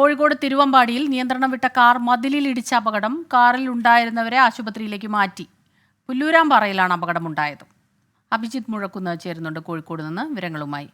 കോഴിക്കോട് തിരുവമ്പാടിയിൽ നിയന്ത്രണം വിട്ട കാർ മതിലിൽ ഇടിച്ച അപകടം കാറിൽ ഉണ്ടായിരുന്നവരെ ആശുപത്രിയിലേക്ക് മാറ്റി. പുല്ലൂരാമ്പാറയിലാണ് അപകടമുണ്ടായത്. അഭിജിത്ത് മുഴക്കുന്ന് ചേരുന്നുണ്ട് കോഴിക്കോട് നിന്ന് വിവരങ്ങളുമായി.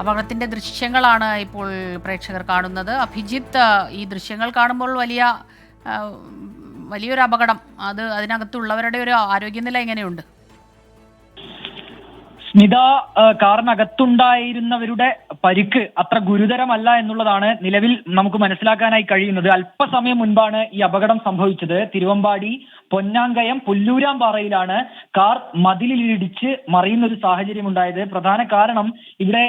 അപകടത്തിന്റെ ദൃശ്യങ്ങളാണ് ഇപ്പോൾ പ്രേക്ഷകർ കാണുന്നത്. അഭിജിത്ത് ഈ ദൃശ്യങ്ങൾ കാണുമ്പോൾ വലിയ വലിയൊരു അപകടം. അത് അതിനകത്തുള്ളവരുടെ ഒരു ആരോഗ്യനില എങ്ങനെയുണ്ട്? സ്മിത കാറിനകത്തുണ്ടായിരുന്നവരുടെ പരിക്ക് അത്ര ഗുരുതരമല്ല എന്നുള്ളതാണ് നിലവിൽ നമുക്ക് മനസ്സിലാക്കാനായി കഴിയുന്നത്. അല്പസമയം മുൻപാണ് ഈ അപകടം സംഭവിച്ചത്. തിരുവമ്പാടി പൊന്നാങ്കയം പുല്ലൂരാമ്പാറയിലാണ് കാർ മതിലിലിടിച്ച് മറിയുന്ന ഒരു സാഹചര്യം ഉണ്ടായത് പ്രധാന കാരണം ഇവിടെ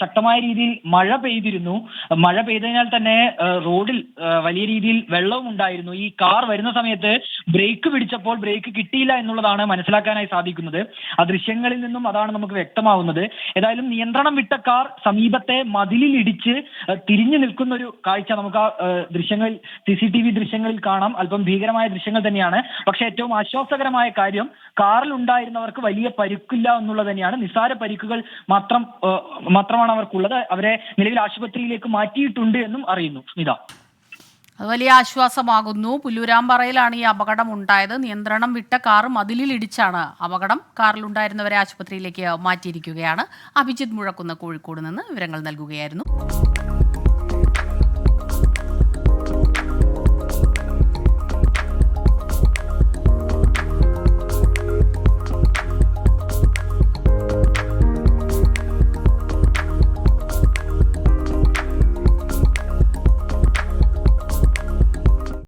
ശക്തമായ രീതിയിൽ മഴ പെയ്തിരുന്നു. മഴ പെയ്തതിനാൽ തന്നെ റോഡിൽ വലിയ രീതിയിൽ വെള്ളവും ഉണ്ടായിരുന്നു. ഈ കാർ വരുന്ന സമയത്ത് ബ്രേക്ക് പിടിച്ചപ്പോൾ ബ്രേക്ക് കിട്ടിയില്ല എന്നുള്ളതാണ് മനസ്സിലാക്കാനായി സാധിക്കുന്നത്. ആ ദൃശ്യങ്ങളിൽ നിന്നും അതാണ് നമുക്ക് വ്യക്തമാവുന്നത്. ഏതായാലും നിയന്ത്രണം വിട്ട കാർ സമീപത്തെ മതിലിൽ ഇടിച്ച് തിരിഞ്ഞു നിൽക്കുന്ന ഒരു കാഴ്ച നമുക്ക് ആ ദൃശ്യങ്ങളിൽ സി സി ടി വി ദൃശ്യങ്ങളിൽ കാണാം. അല്പം ഭീകരമായ ദൃശ്യങ്ങൾ തന്നെയാണ്. പക്ഷേ ഏറ്റവും ആശ്വാസകരമായ കാര്യം കാറിൽ ഉണ്ടായിരുന്നവർക്ക് വലിയ പരിക്കില്ല എന്നുള്ളത് തന്നെയാണ്. നിസ്സാര പരിക്കുകൾ മാത്രം മാത്രമാണ് അവർക്കുള്ളത്. അവരെ നിലവിൽ ആശുപത്രിയിലേക്ക് മാറ്റിയിട്ടുണ്ട് എന്നും അറിയുന്നു. സ്മിത. അത് വലിയ ആശ്വാസമാകുന്നു. പുല്ലൂരാമ്പാറയിലാണ് ഈ അപകടം ഉണ്ടായത്. നിയന്ത്രണം വിട്ട കാർ മതിലിൽ ഇടിച്ചാണ് അപകടം. കാറിലുണ്ടായിരുന്നവരെ ആശുപത്രിയിലേക്ക് മാറ്റിയിരിക്കുകയാണ്. അഭിജിത് മുഴക്കുന്ന കോഴിക്കോട് നിന്ന് വിവരങ്ങൾ നൽകുകയായിരുന്നു.